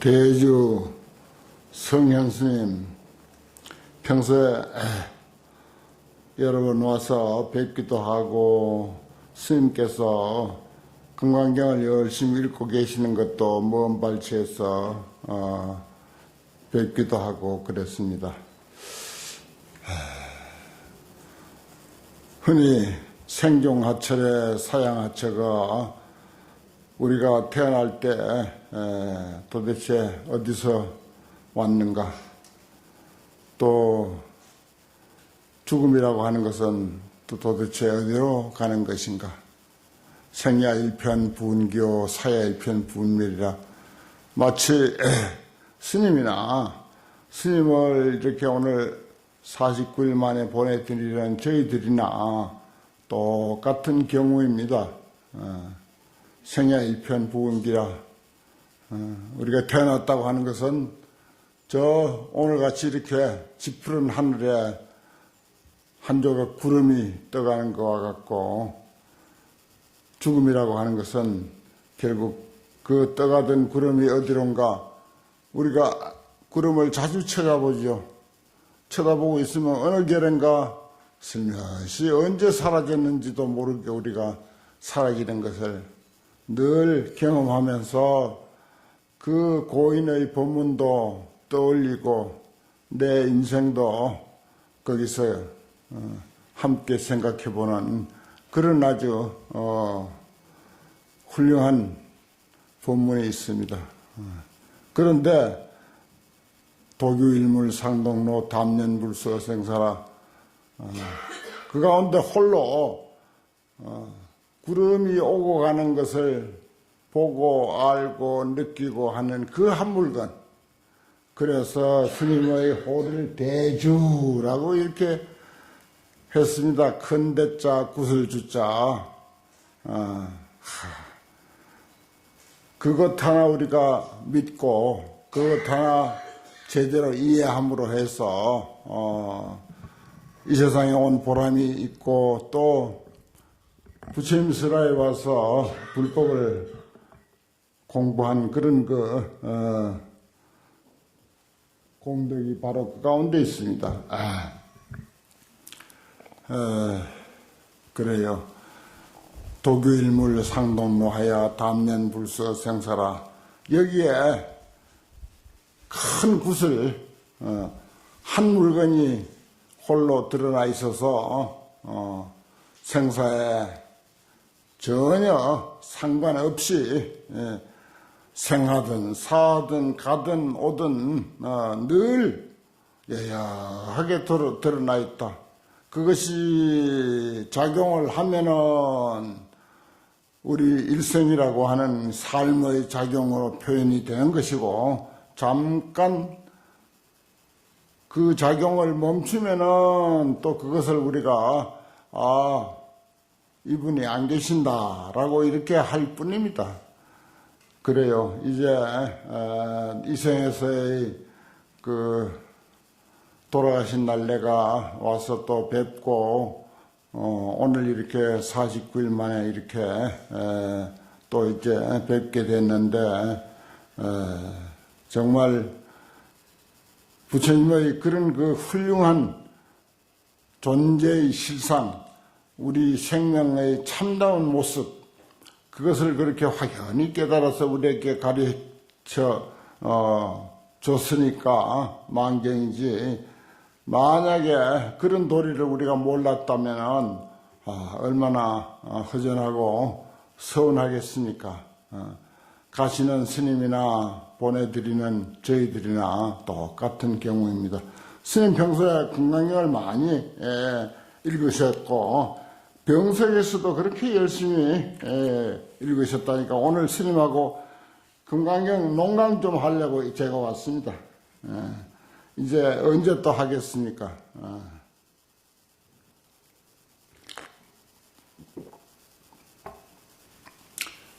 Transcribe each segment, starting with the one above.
대주 성현 스님 평소에 여러 번 와서 뵙기도 하고 스님께서 금강경을 열심히 읽고 계시는 것도 먼 발치에서 어, 뵙기도 하고 그랬습니다. 흔히 생종하철에 사양하처가 우리가 태어날 때 에, 도대체 어디서 왔는가? 또 죽음이라고 하는 것은 또 도대체 어디로 가는 것인가? 생야 일편 분교 사야 일편 분멸이라. 마치 에, 스님이나 스님을 이렇게 오늘 49일 만에 보내드리는 저희들이나 똑같은 경우입니다. 어, 생야 일편 부은기라 어, 우리가 태어났다고 하는 것은 저 오늘같이 이렇게 짙푸른 하늘에 한 조각 구름이 떠가는 것과 같고 죽음이라고 하는 것은 결국 그 떠가던 구름이 어디론가 우리가 구름을 자주 쳐다보죠. 쳐다보고 있으면 어느 결인가 슬며시 언제 사라졌는지도 모르게 우리가 사라지는 것을 늘 경험하면서 그 고인의 법문도 떠올리고 내 인생도 거기서 어, 함께 생각해보는 그런 아주 어, 훌륭한 본문이 있습니다. 어, 그런데 도교일물 상동로 담년불서 생사라 어, 그 가운데 홀로 어, 구름이 오고 가는 것을 보고 알고 느끼고 하는 그 한 물건. 그래서 스님의 호를 대주라고 이렇게 했습니다. 큰 대자 구슬 주자. 어, 그것 하나 우리가 믿고 그것 하나 제대로 이해함으로 해서 어, 이 세상에 온 보람이 있고 또 부처님 슬라에 와서 불법을 공부한 그런 그 어, 공덕이 바로 그 가운데 있습니다. 아, 어, 그래요. 도교일물 상동로하야 담년 불서 생사라 여기에 큰 구슬 어, 한 물건이 홀로 드러나 있어서 어, 생사에 전혀 상관없이 예, 생하든 사든 가든 오든 어, 늘 여야하게 드러, 드러나 있다. 그것이 작용을 하면은 우리 일생이라고 하는 삶의 작용으로 표현이 되는 것이고 잠깐 그 작용을 멈추면은 또 그것을 우리가 아 이분이 안 계신다라고 이렇게 할 뿐입니다. 그래요. 이제 어, 이 생에서의 그 돌아가신 날 내가 와서 또 뵙고 어, 오늘 이렇게 49일 만에 이렇게 에, 또 이제 뵙게 됐는데 에, 정말 부처님의 그런 그 훌륭한 존재의 실상, 우리 생명의 참다운 모습, 그것을 그렇게 확연히 깨달아서 우리에게 가르쳐 어, 줬으니까 만경이지. 만약에 그런 도리를 우리가 몰랐다면 아, 얼마나 어, 허전하고 서운하겠습니까? 어, 가시는 스님이나 보내드리는 저희들이나 똑같은 경우입니다. 스님 평소에 건강경을 많이 예, 읽으셨고 병석에서도 그렇게 열심히 예, 읽으셨다니까 오늘 스님하고 건강경 농강 좀 하려고 제가 왔습니다. 예, 이제 언제 또 하겠습니까? 아.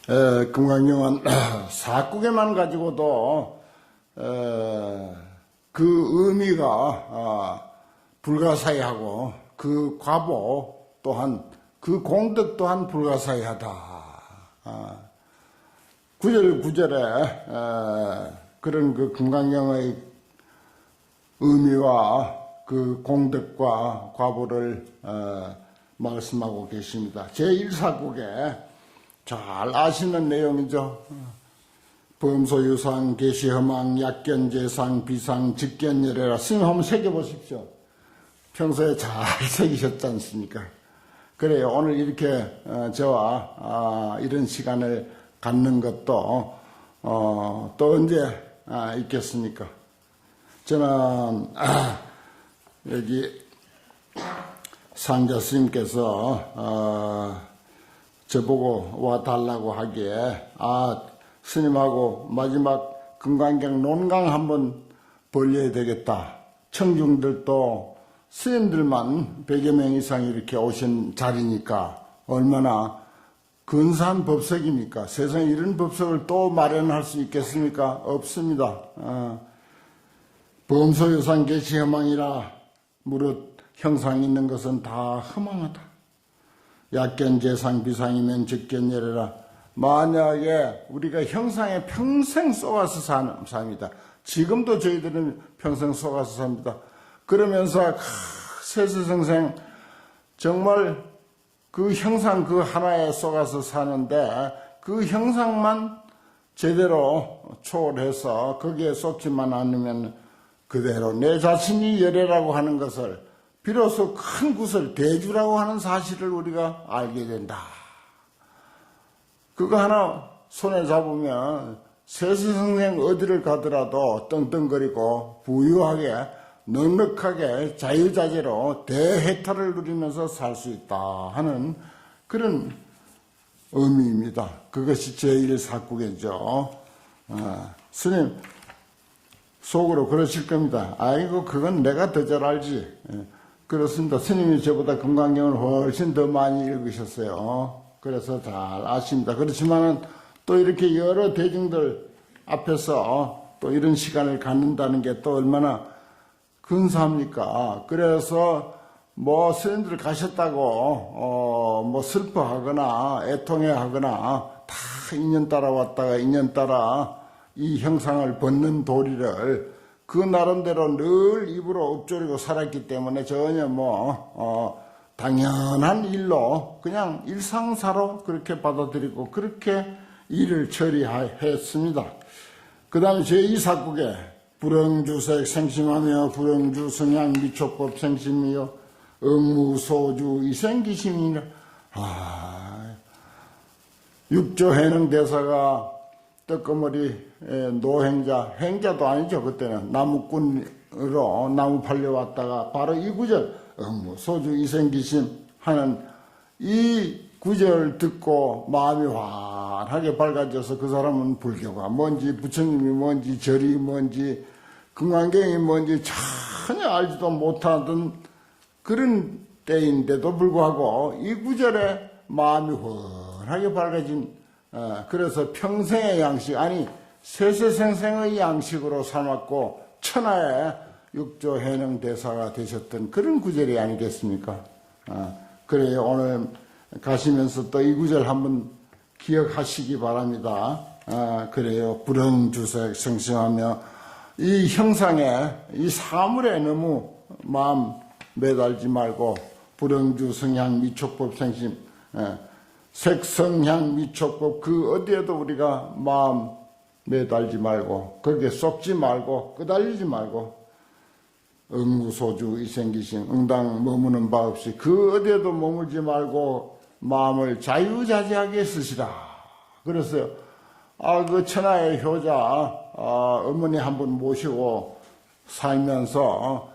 에, 금강경은 사국에만 가지고도 에, 그 의미가 아, 불가사의하고 그 과보 또한 그 공덕 또한 불가사의하다. 아, 구절 구절에 에, 그런 그 금강경의 의미와 그 공덕과 과보를 어, 말씀하고 계십니다. 제1사국에 잘 아시는 내용이죠. 범소유상, 계시허망, 약견재상, 비상, 직견열애라 스님 한번 새겨보십시오. 평소에 잘 새기셨지 않습니까? 그래요. 오늘 이렇게 어, 저와 아, 이런 시간을 갖는 것도 어, 또 언제 아, 있겠습니까? 저는 아, 여기 상자 스님께서 어, 저보고 와 달라고 하기에 아 스님하고 마지막 금강경 논강 한번 벌려야 되겠다. 청중들도 스님들만 100여 명 이상 이렇게 오신 자리니까 얼마나 근사한 법석입니까? 세상에 이런 법석을 또 마련할 수 있겠습니까? 없습니다. 어, 범소유상 개시 허망이라 무릇 형상 있는 것은 다 허망하다. 약견 재상 비상이면 직견예래라. 만약에 우리가 형상에 평생 쏘아서 사는 삽니다. 지금도 저희들은 평생 쏘아서 삽니다. 그러면서 세세생생 정말 그 형상 그 하나에 쏘아서 사는데 그 형상만 제대로 초월해서 거기에 쏟지만 않으면 그대로 내 자신이 열애라고 하는 것을 비로소 큰 구슬 대주라고 하는 사실을 우리가 알게 된다. 그거 하나 손에 잡으면 세세생생 어디를 가더라도 떵떵거리고 부유하게 넉넉하게 자유자재로 대해탈을 누리면서 살 수 있다 하는 그런 의미입니다. 그것이 제1사국이죠. 어, 스님 속으로 그러실 겁니다. 아이고 그건 내가 더 잘 알지. 예, 그렇습니다. 스님이 저보다 금강경을 훨씬 더 많이 읽으셨어요. 그래서 잘 아십니다. 그렇지만은 또 이렇게 여러 대중들 앞에서 또 이런 시간을 갖는다는 게 또 얼마나 근사합니까? 그래서 뭐 스님들 가셨다고 어 뭐 슬퍼하거나 애통해하거나 다 인연 따라 왔다가 인연 따라 이 형상을 벗는 도리를 그 나름대로 늘 입으로 엎조리고 살았기 때문에 전혀 뭐 어, 당연한 일로 그냥 일상사로 그렇게 받아들이고 그렇게 일을 처리했습니다. 그 다음에 제2사국에 불응주색 생심하며 불응주 성향 미촉법 생심이요 응무소주 이생기심이라. 아, 육조 해능 대사가 떡거머리 노행자 행자도 아니죠 그때는. 나무꾼으로 나무 팔려왔다가 바로 이 구절 응무 소주 이생기심 하는 이 구절 듣고 마음이 환하게 밝아져서 그 사람은 불교가 뭔지 부처님이 뭔지 절이 뭔지 금강경이 뭔지 전혀 알지도 못하던 그런 때인데도 불구하고 이 구절에 마음이 환하게 밝아진 어, 그래서 평생의 양식 아니 세세생생의 양식으로 삼았고 천하의 육조 해능 대사가 되셨던 그런 구절이 아니겠습니까? 어, 그래요. 오늘 가시면서 또 이 구절 한번 기억하시기 바랍니다. 아, 그래요. 불응주색 성심하며 이 형상에 이 사물에 너무 마음 매달지 말고 불응주 성향 미촉법 생심 예, 색성향 미촉법 그 어디에도 우리가 마음 매달지 말고 거기에 쏙지 말고 끄달리지 말고 응구소주 이생기신 응당 머무는 바 없이 그 어디에도 머물지 말고 마음을 자유자재하게 쓰시라. 그랬어요. 아, 그 천하의 효자, 아, 어머니 한 분 모시고 살면서, 어,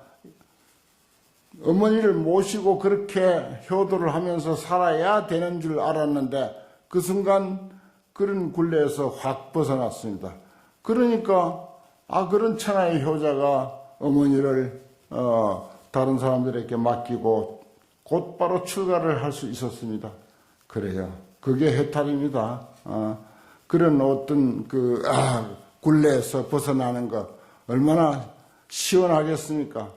어머니를 모시고 그렇게 효도를 하면서 살아야 되는 줄 알았는데, 그 순간 그런 굴레에서 확 벗어났습니다. 그러니까, 아, 그런 천하의 효자가 어머니를, 어, 다른 사람들에게 맡기고 곧바로 출가를 할 수 있었습니다. 그래요. 그게 해탈입니다. 어, 그런 어떤 그 아, 굴레에서 벗어나는 것 얼마나 시원하겠습니까?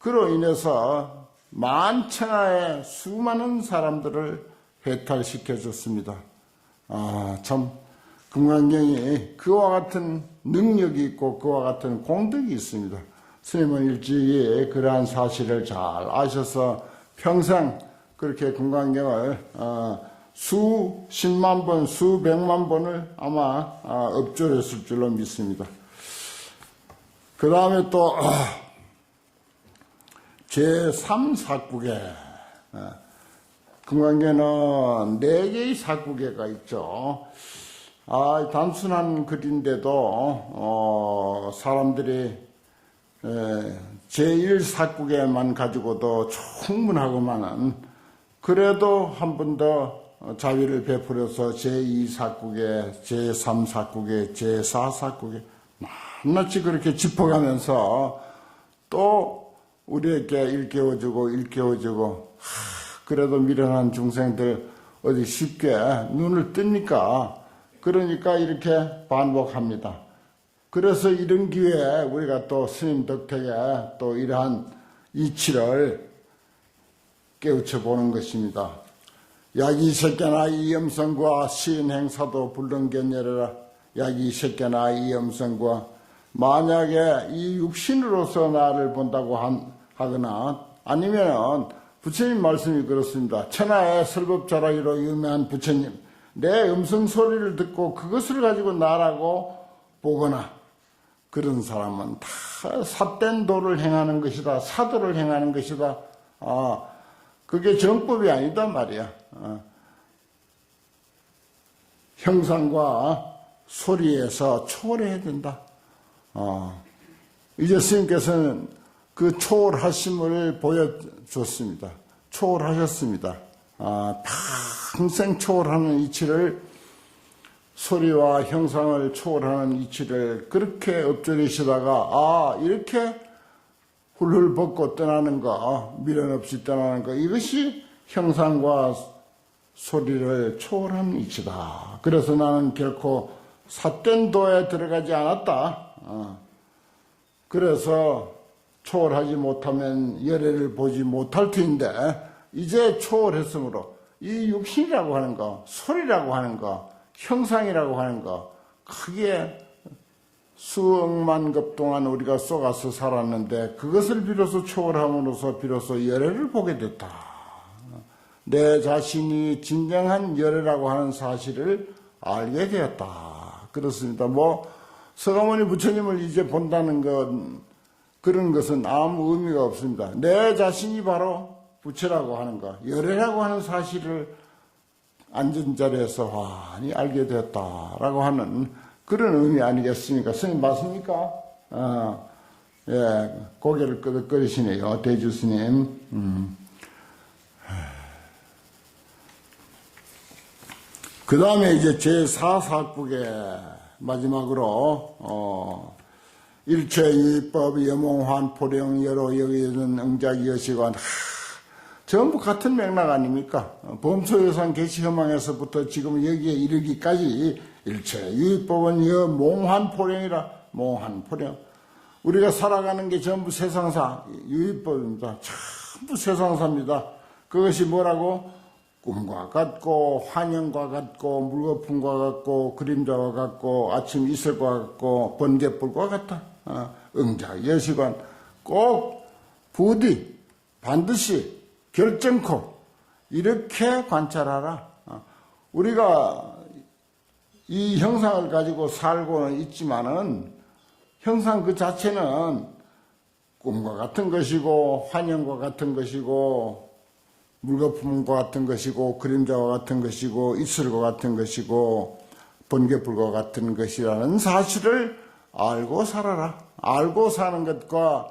그로 인해서 만천하의 수많은 사람들을 해탈시켜 줬습니다. 아, 참 금강경이 그와 같은 능력이 있고 그와 같은 공덕이 있습니다. 스님은 일찍이 그러한 사실을 잘 아셔서 평생 그렇게 금강경을 어, 수십만 번, 수백만 번을 아마 어, 읊조렸을 줄로 믿습니다. 그 다음에 또 제3사국에 금강계는 네 개의 사국에가 있죠. 아, 단순한 글인데도 어, 사람들이 제1사국에만 가지고도 충분하고만은 그래도 한 번 더 자비를 베풀어서 제2사국에, 제3사국에, 제4사국에 낱낱이 그렇게 짚어가면서 또 우리에게 일깨워주고 일깨워주고 하, 그래도 미련한 중생들 어디 쉽게 눈을 뜨니까 그러니까 이렇게 반복합니다. 그래서 이런 기회에 우리가 또 스님 덕택에 또 이러한 이치를 깨우쳐 보는 것입니다. 약이 새끼나 이 염성과 시인 행사도 불능견열해라. 약이 새끼나 이 염성과 만약에 이 육신으로서 나를 본다고 한, 하거나 아니면은 부처님 말씀이 그렇습니다. 천하의 설법자라기로 유명한 부처님 내 음성 소리를 듣고 그것을 가지고 나라고 보거나 그런 사람은 다 삿된 도를 행하는 것이다. 사도를 행하는 것이다. 아, 그게 정법이 아니다 말이야. 어. 형상과 소리에서 초월해야 된다. 어. 이제 스님께서는 그 초월하심을 보여줬습니다. 초월하셨습니다. 아, 평생 초월하는 이치를 소리와 형상을 초월하는 이치를 그렇게 엎드리시다가 아 이렇게 훌훌 벗고 떠나는 거 미련 없이 떠나는 거 이것이 형상과 소리를 초월한 이치다. 그래서 나는 결코 삿된 도에 들어가지 않았다. 어. 그래서 초월하지 못하면 열애를 보지 못할 터인데 이제 초월했으므로 이 육신이라고 하는 거, 소리라고 하는 거, 형상이라고 하는 거 크게 수억만 급 동안 우리가 쏘가서 살았는데 그것을 비로소 초월함으로써 비로소 열애를 보게 됐다. 내 자신이 진정한 열애라고 하는 사실을 알게 되었다. 그렇습니다. 뭐 서가모니 부처님을 이제 본다는 것 그런 것은 아무 의미가 없습니다. 내 자신이 바로 부처라고 하는 것, 열애라고 하는 사실을 앉은 자리에서 환히 알게 되었다라고 하는 그런 의미 아니겠습니까? 스님 맞습니까? 어, 예, 고개를 끄덕거리시네요. 대주 스님. 음. 그 다음에 이제 제4사국의 마지막으로, 어, 일체 유의법, 여몽환, 포령, 여로, 여기는 응작, 여시관, 전부 같은 맥락 아닙니까? 범소유산 개시 혐망에서부터 지금 여기에 이르기까지 일체 유의법은 여 몽환 포령이라 몽환 포령. 우리가 살아가는 게 전부 세상사 유의법입니다. 전부 세상사입니다. 그것이 뭐라고? 꿈과 같고 환영과 같고 물거품과 같고 그림자와 같고 아침 이슬과 같고 번개불과 같다. 어, 응자 여시관 꼭 부디 반드시 결정코 이렇게 관찰하라. 어, 우리가 이 형상을 가지고 살고는 있지만은 형상 그 자체는 꿈과 같은 것이고 환영과 같은 것이고 물거품과 같은 것이고 그림자와 같은 것이고 이슬과 같은 것이고 번개불과 같은 것이라는 사실을 알고 살아라. 알고 사는 것과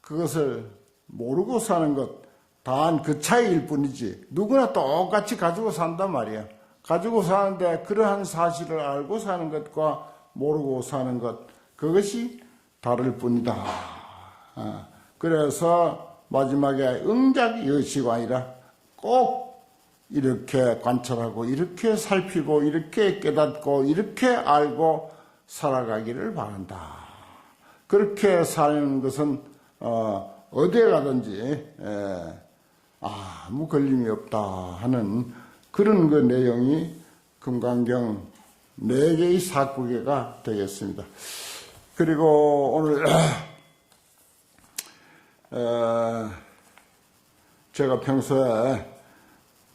그것을 모르고 사는 것, 단 그 차이일 뿐이지. 누구나 똑같이 가지고 산단 말이야. 가지고 사는데 그러한 사실을 알고 사는 것과 모르고 사는 것, 그것이 다를 뿐이다. 어, 그래서 마지막에 응작 여시관이라 꼭 이렇게 관찰하고 이렇게 살피고 이렇게 깨닫고 이렇게 알고 살아가기를 바란다. 그렇게 사는 것은 어, 어디에 가든지 에, 아무 걸림이 없다 하는 그런 그 내용이 금강경 네 개의 사구개가 되겠습니다. 그리고 오늘 어, 제가 평소에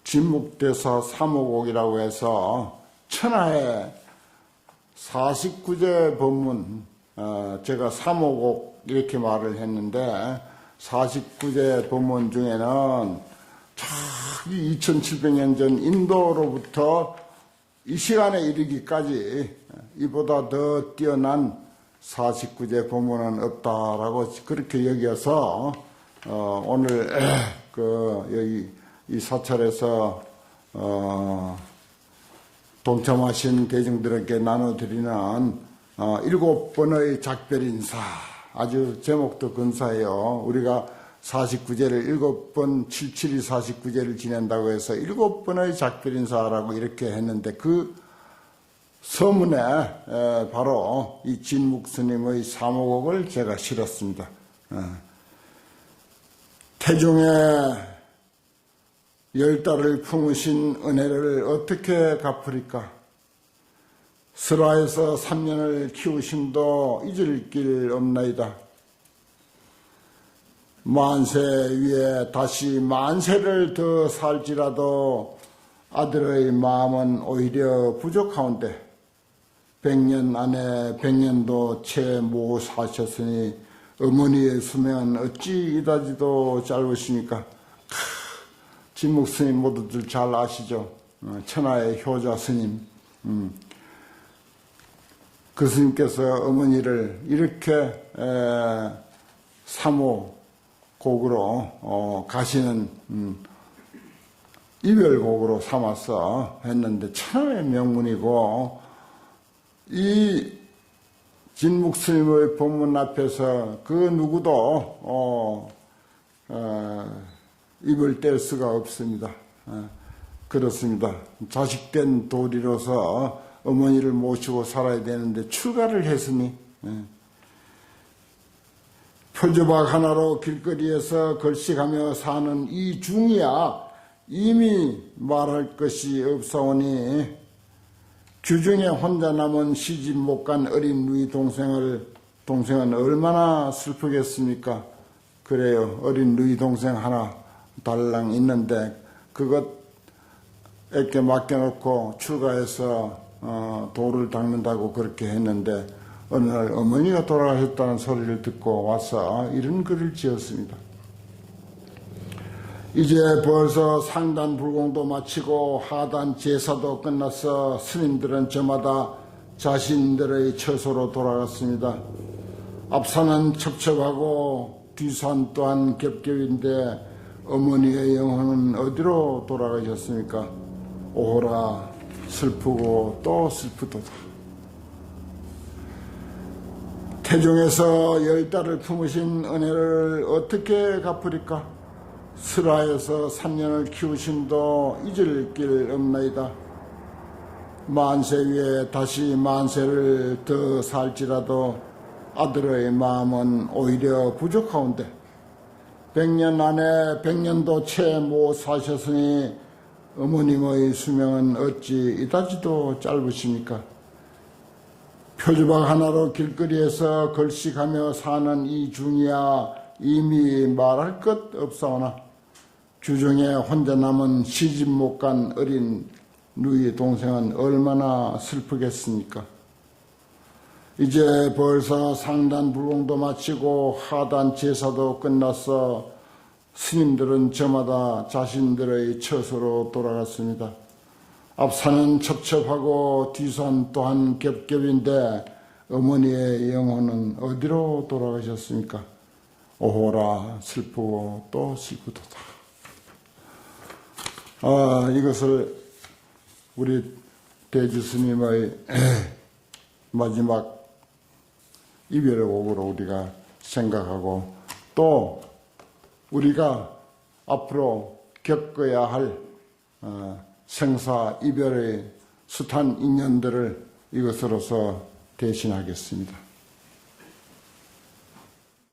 진묵대사 사모곡이라고 해서 천하의 49제 법문, 어, 제가 사모곡 이렇게 말을 했는데 49제 법문 중에는 저기 2700년 전 인도로부터 이 시간에 이르기까지 이보다 더 뛰어난 49제 법문은 없다라고 그렇게 여겨서 어, 오늘 그 여기 이 사찰에서 어, 동참하신 대중들에게 나눠드리는 어, 일곱 번의 작별 인사 아주 제목도 근사해요. 우리가 49제를 일곱 번 77이 49제를 지낸다고 해서 일곱 번의 작별 인사라고 이렇게 했는데 그 서문에 에, 바로 이 진묵 스님의 사모곡을 제가 실었습니다. 어. 태종의 열 달을 품으신 은혜를 어떻게 갚으리까? 설화에서 3년을 키우심도 잊을 길 없나이다. 만세 위에 다시 만세를 더 살지라도 아들의 마음은 오히려 부족하온데 백년 안에 백년도 채 못 사셨으니 어머니의 수명은 어찌 이다지도 짧으십니까? 진묵 스님 모두들 잘 아시죠? 어, 천하의 효자 스님. 음. 그 스님께서 어머니를 이렇게 에, 사모 곡으로 어, 가시는 음, 이별곡으로 삼아서 했는데 천하의 명문이고 이 진묵 스님의 본문 앞에서 그 누구도 어, 어, 입을 뗄 수가 없습니다. 어, 그렇습니다. 자식된 도리로서 어머니를 모시고 살아야 되는데 출가를 했으니 예. 표조박 하나로 길거리에서 걸식하며 사는 이 중이야 이미 말할 것이 없사오니 규중에 혼자 남은 시집 못 간 어린 누이 동생을 동생은 얼마나 슬프겠습니까? 그래요. 어린 누이 동생 하나 달랑 있는데 그것에게 맡겨놓고 출가해서 어, 돌을 닦는다고 그렇게 했는데 어느 날 어머니가 돌아가셨다는 소리를 듣고 와서 이런 글을 지었습니다. 이제 벌써 상단 불공도 마치고 하단 제사도 끝나서 스님들은 저마다 자신들의 처소로 돌아갔습니다. 앞산은 첩첩하고 뒤산 또한 겹겹인데 어머니의 영혼은 어디로 돌아가셨습니까? 오호라 슬프고 또 슬프도다. 태종에서 열 달을 품으신 은혜를 어떻게 갚으리까? 슬하에서 3년을 키우심도 잊을 길 없나이다. 만세 위에 다시 만세를 더 살지라도 아들의 마음은 오히려 부족하온데 백년 안에 백년도 채 못 사셨으니 어머님의 수명은 어찌 이다지도 짧으십니까? 표주박 하나로 길거리에서 걸식하며 사는 이 중이야 이미 말할 것 없사오나 주중에 혼자 남은 시집 못 간 어린 누이 동생은 얼마나 슬프겠습니까? 이제 벌써 상단 불공도 마치고 하단 제사도 끝났어 스님들은 저마다 자신들의 처소로 돌아갔습니다. 앞산은 첩첩하고 뒤산 또한 겹겹인데 어머니의 영혼은 어디로 돌아가셨습니까? 오호라 슬프고 또 슬프도다. 아, 이것을 우리 대주 스님의 마지막 이별의 곡으로 우리가 생각하고 또 우리가 앞으로 겪어야 할 어, 생사 이별의 숱한 인연들을 이것으로서 대신하겠습니다.